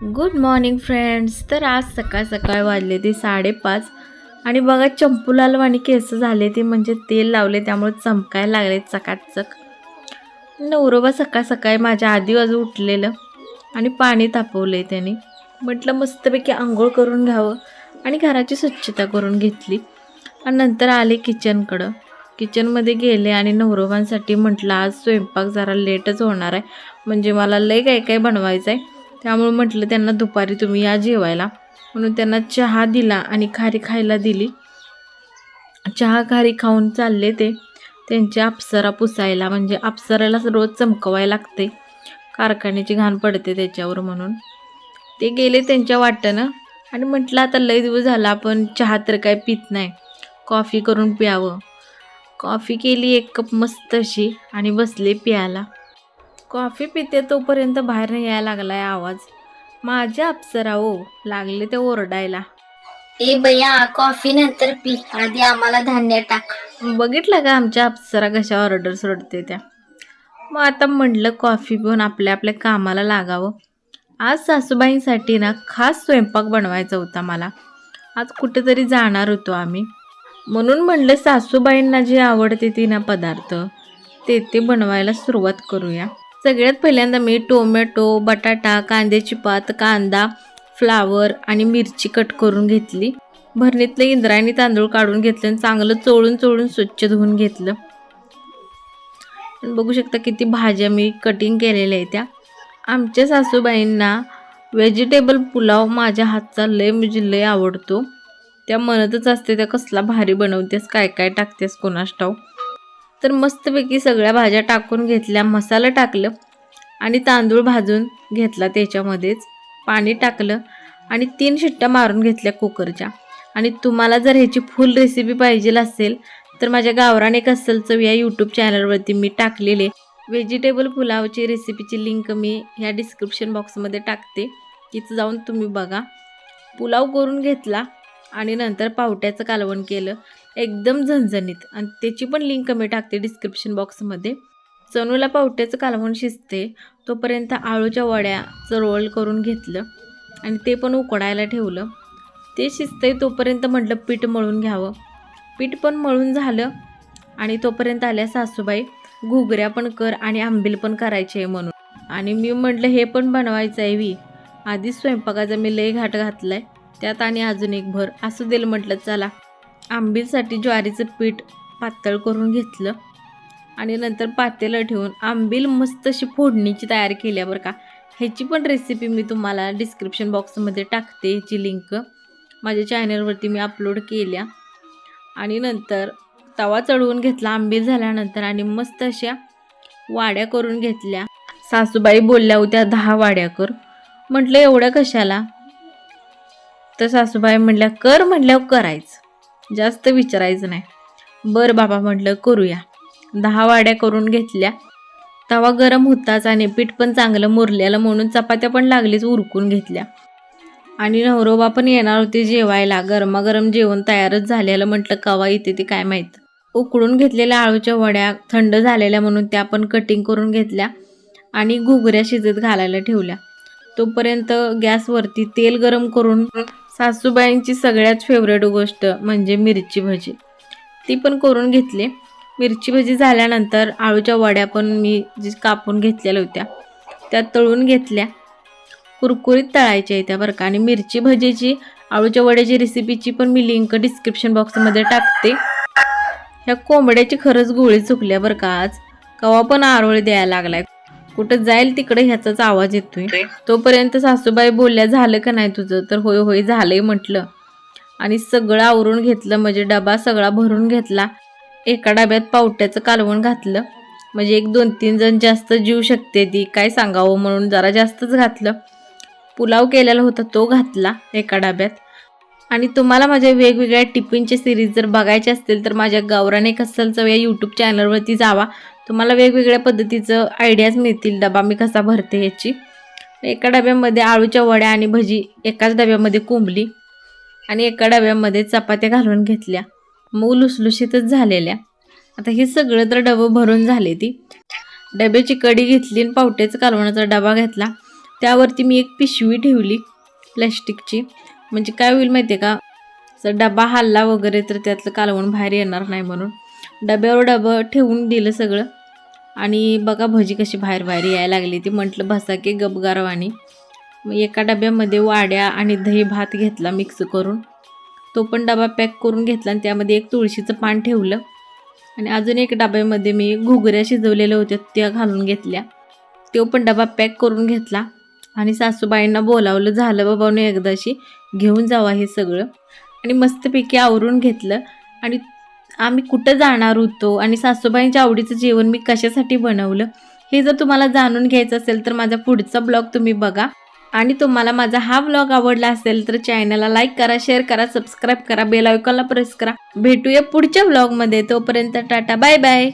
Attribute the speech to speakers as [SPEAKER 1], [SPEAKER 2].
[SPEAKER 1] Good morning friends तर आज सकाळ सकाळ वाजले ते साडेपाच. आणि बघा चंपूलालवाणी केस झाले ते म्हणजे तेल लावले त्यामुळे चमकायला लागले चकाचक. नवरोबा सकाळ सकाळी माझ्या आधी बाजू उठलेलं आणि पाणी तापवले त्याने. म्हटलं मस्तपैकी आंघोळ करून घ्यावं आणि घराची स्वच्छता करून घेतली. आणि नंतर आले किचनकडं. किचनमध्ये गेले आणि नवरोबांसाठी म्हटलं आज स्वयंपाक जरा लेटच होणार आहे. म्हणजे मला लय काय काय बनवायचं आहे त्यामुळे म्हटलं त्यांना दुपारी तुम्ही या जेवायला. म्हणून त्यांना चहा दिला आणि खारी खायला दिली. चहा खारी खाऊन चालले ते. त्यांची अप्सरा पुसायला म्हणजे अप्सराला रोज चमकवायला लागते. कारखान्याची घाण पडते त्याच्यावर म्हणून. ते गेले त्यांच्या वाटेनं आणि म्हटलं आता लय दिवस झाला आपण चहा तर काय पित नाही. कॉफी करून प्यावं. कॉफी केली एक कप मस्त अशी आणि बसले प्यायला. कॉफी पिते तोपर्यंत बाहेर यायला लागलाय आवाज. माझ्या अप्सरा हो लागले ते ओरडायला.
[SPEAKER 2] ए बया कॉफी नंतर पी. आधी आम्हाला धान्य टाक.
[SPEAKER 1] बघितलं का आमच्या अप्सरा कशा ऑर्डर सोडते त्या? मग आता म्हटलं कॉफी पिऊन आपल्या आपल्या कामाला लागावं. आज सासूबाईंसाठी ना खास स्वयंपाक बनवायचा होता मला. आज कुठेतरी जाणार होतो आम्ही. म्हणून म्हणलं सासूबाईंना जे आवडते ती ना पदार्थ ते ते बनवायला सुरुवात करूया. सगळ्यात पहिल्यांदा मी टोमॅटो बटाटा कांद्याची पात कांदा फ्लावर आणि मिरची कट करून घेतली. भरणीतलं इंद्रायणी तांदूळ काढून घेतलं आणि चांगलं चोळून चोळून स्वच्छ धुवून घेतलं. बघू शकता किती भाज्या मी कटिंग केलेल्या आहे त्या. आमच्या सासूबाईंना व्हेजिटेबल पुलाव माझ्या हातचा लय म्हणजे लय आवडतो. त्या म्हणतच असते त्या कसला भारी बनवतेस काय काय टाकतेस कोणास ठाऊ तर मस्तपैकी सगळ्या भाज्या टाकून घेतल्या मसाला टाकलं आणि तांदूळ भाजून घेतला त्याच्यामध्येच. पाणी टाकलं आणि तीन शिट्ट्या मारून घेतल्या कुकरच्या. आणि तुम्हाला जर ह्याची फुल रेसिपी पाहिजे असेल तर माझ्या गावराने एक चव या यूट्यूब चॅनलवरती मी टाकलेले व्हेजिटेबल पुलावची रेसिपीची लिंक मी ह्या डिस्क्रिप्शन बॉक्समध्ये टाकते. तिथं जाऊन तुम्ही बघा. पुलाव करून घेतला आणि नंतर पावट्याचं कालवण केलं. एकदम झणझणीत. आणि त्याची पण लिंक मी टाकते डिस्क्रिप्शन बॉक्समध्ये चणूला पावट्याचं कालवण शिजते तोपर्यंत आळूच्या वड्याचं रोल करून घेतलं आणि ते पण उकडायला ठेवलं. ते शिजतंय तोपर्यंत म्हटलं पीठ मळून घ्यावं. पीठ पण मळून झालं आणि तोपर्यंत आल्या सासूबाई घुगऱ्या पण कर आणि आंबील पण करायचे आहे म्हणून. आणि मी म्हटलं हे पण बनवायचं आहे वी. आधीच स्वयंपाकाचा मी लय घाट घातलाय. त्यात आणि अजून एक भर. असू दिलं म्हटलं चला. आंबीलसाठी ज्वारीचं पीठ पातळ करून घेतलं. आणि नंतर पातेलं ठेवून आंबील मस्त अशी फोडणीची तयार केली बरं का. ह्याची पण रेसिपी मी तुम्हाला डिस्क्रिप्शन बॉक्समध्ये टाकते ह्याची लिंक माझ्या चॅनलवरती मी अपलोड केल्या. आणि नंतर तवा चढवून घेतला आंबील झाल्यानंतर आणि मस्त अशा वाड्या करून घेतल्या. सासूबाई बोलल्या होत्या दहा वाड्या कर. म्हटलं एवढ्या कशाला? तर सासूबाई म्हटल्या कर म्हटल्यावर करायचं. जास्त विचारायचं नाही. बरं बाबा म्हटलं करूया. दहा वाड्या करून घेतल्या. तवा गरम होताच आणि पीठ पण चांगलं मुरलेलं म्हणून चपात्या पण लागलीच उरकून घेतल्या. आणि नवरोबा पण येणार होते जेवायला. गरमागरम जेवण तयारच झालेलं म्हटलं कवा येते ते काय माहीत? उकडून घेतलेल्या आळूच्या वड्या थंड झालेल्या म्हणून त्या पण कटिंग करून घेतल्या आणि घुगऱ्या शिजत घालायला ठेवल्या. तोपर्यंत गॅसवरती तेल गरम करून सासूबाईंची सगळ्यात फेवरेट गोष्ट म्हणजे मिरची भजी. ती पण करून घेतली. मिरची भजी झाल्यानंतर आळूच्या वड्या पण मी जी कापून घेतलेल्या होत्या त्या तळून घेतल्या. कुरकुरीत तळायच्या त्या बरं का. आणि मिरची भजीची आळूच्या वड्याची रेसिपीची पण मी लिंक डिस्क्रिप्शन बॉक्समध्ये टाकते. ह्या कोंबड्याची खरंच गोळी चुकल्या बरं का आज. कवा पण आरोळी द्यायला लागलाय. कुठं जाईल तिकडे ह्याचाच आवाज येतोय. तोपर्यंत सासूबाई बोलल्या झालं का नाही तुझं? तर होय होय झालंय म्हटलं. आणि सगळं आवरून घेतलं म्हणजे डबा सगळा भरून घेतला. एका डब्यात पावट्याचं कालवण घातलं. म्हणजे एक दोन तीन जण जास्त जीव शकते ती काय सांगावं म्हणून जरा जास्तच घातलं. पुलाव केलेला होता तो घातला एका डब्यात. आणि तुम्हाला माझ्या वेगवेगळ्या टिफिनचे सिरीज जर बघायचे असतील तर माझ्या गावराने कस्सलचं या यूट्यूब चॅनलवरती जावा. तुम्हाला वेगवेगळ्या पद्धतीचं आयडियाज मिळतील. डबा मी कसा भरते याची एका डब्यामध्ये आळूच्या वड्या आणि भजी एकाच डब्यामध्ये कोंबली आणि एका डब्यामध्ये चपात्या घालून घेतल्या. मग लुसलुशीतच झालेल्या. आता हे सगळं तर डबं भरून झाले ती. डब्याची कडी घेतली आणि पावट्याचा कालवणाचा डबा घेतला. त्यावरती मी एक पिशवी ठेवली प्लॅस्टिकची. म्हणजे काय होईल माहिती आहे का? जर डबा हल्ला वगैरे तर त्यातलं कालवण बाहेर येणार नाही म्हणून. डब्यावर डबं ठेवून दिलं सगळं. आणि बघा भजी कशी बाहेर बाहेर यायला लागली. ती म्हटलं भसा की गबगारवाणी मग एका डब्यामध्ये वाड्या आणि दही भात घेतला मिक्स करून. तो पण डबा पॅक करून घेतला आणि त्यामध्ये एक तुळशीचं पान ठेवलं. आणि अजून एक डब्यामध्ये मी घुगऱ्या शिजवलेल्या होत्या त्या घालून घेतल्या. तो पण डबा पॅक करून घेतला. आणि सासूबाईंना बोलावलं झालं बाबांनी एकदाशी घेऊन जावा हे सगळं. आणि मस्तपैकी आवरून घेतलं. आणि आम्ही कुठं जाणार होतो आणि सासूबाईंच्या आवडीचं जेवण मी कशासाठी बनवलं हे जर तुम्हाला जाणून घ्यायचं असेल तर माझा पुढचा ब्लॉग तुम्ही बघा. आणि तुम्हाला माझा हा ब्लॉग आवडला असेल तर चॅनलला लाईक करा शेअर करा सबस्क्राईब करा बेल आयकॉनला प्रेस करा. भेटूया पुढच्या ब्लॉगमध्ये. तोपर्यंत टाटा बाय बाय.